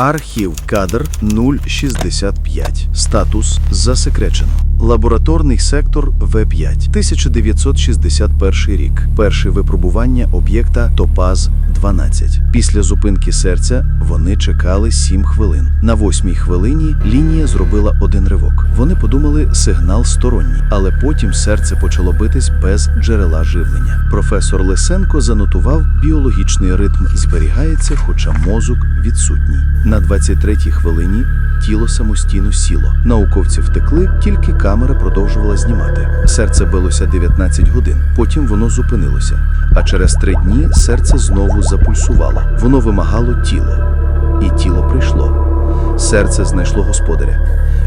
Архів кадр 065. Статус засекречено. Лабораторний сектор В5. 1961 рік. Перше випробування об'єкта Топаз 12. Після зупинки серця вони чекали 7 хвилин. На восьмій хвилині лінія зробила один ривок. Вони подумали сигнал сторонній, але потім серце почало битись без джерела живлення. Професор Лисенко занотував біологічний ритм зберігається, хоча мозок відсутній. На 23-й хвилині тіло самостійно сіло. Науковці втекли, тільки камера продовжувала знімати. Серце билося 19 годин. Потім воно зупинилося. А через три дні серце знову запульсувало. Воно вимагало тіло, і тіло прийшло. Серце знайшло господаря.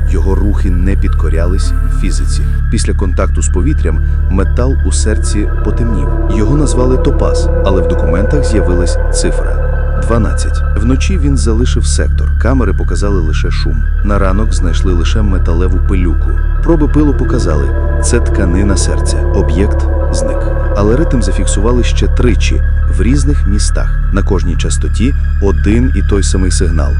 Його рухи не підкорялись фізиці. Після контакту з повітрям метал у серці потемнів. Його назвали топаз, але в документах з'явилась цифра 12. Вночі він залишив сектор. Камери показали лише шум. На ранок знайшли лише металеву пилюку. Проби пилу показали це тканина серця. Об'єкт зник. Але ритм зафіксували ще тричі в різних містах. На кожній частоті один і той самий сигнал.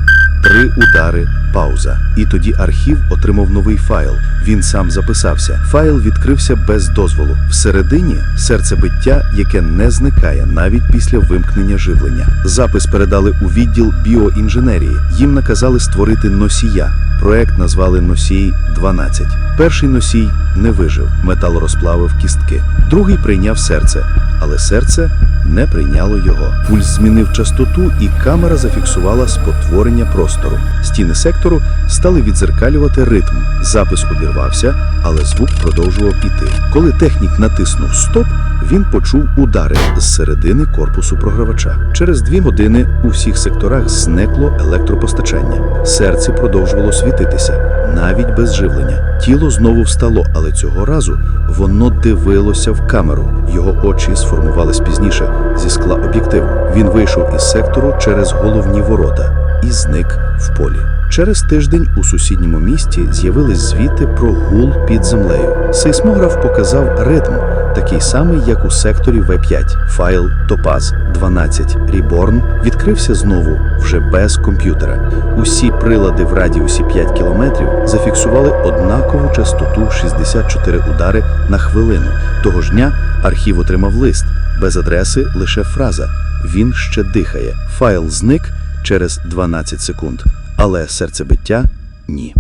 Три удари, пауза. І тоді архів отримав новий файл. Він сам записався. Файл відкрився без дозволу. Всередині серцебиття, яке не зникає навіть після вимкнення живлення. Запис передали у відділ біоінженерії. Їм наказали створити носія. Проект назвали Носій 12. Перший носій не вижив, метал розплавив кістки. Другий прийняв серце, але серце не прийняло його. Пульс змінив частоту, і камера зафіксувала спотворення простору. Стіни сектору стали відзеркалювати ритм. Запис обірвався, але звук продовжував іти. Коли технік натиснув стоп, він почув удари з середини корпусу програвача. Через дві години у всіх секторах зникло електропостачання. Серце продовжувало світитися навіть без живлення. Тіло знову встало, але цього разу воно дивилося в камеру. Його очі сформувались пізніше зі скла об'єктиву. Він вийшов із сектору через головні ворота і зник в полі. Через тиждень у сусідньому місті з'явились звіти про гул під землею. Сейсмограф показав ритм, такий самий, як у секторі В5. Файл Топаз 12 Reborn відкрився знову вже без комп'ютера. Усі прилади в радіусі 5 кілометрів зафіксували однакову частоту 64 удари на хвилину. Того ж дня архів отримав лист без адреси, лише фраза. Він ще дихає. Файл зник через 12 секунд, але серцебиття ні.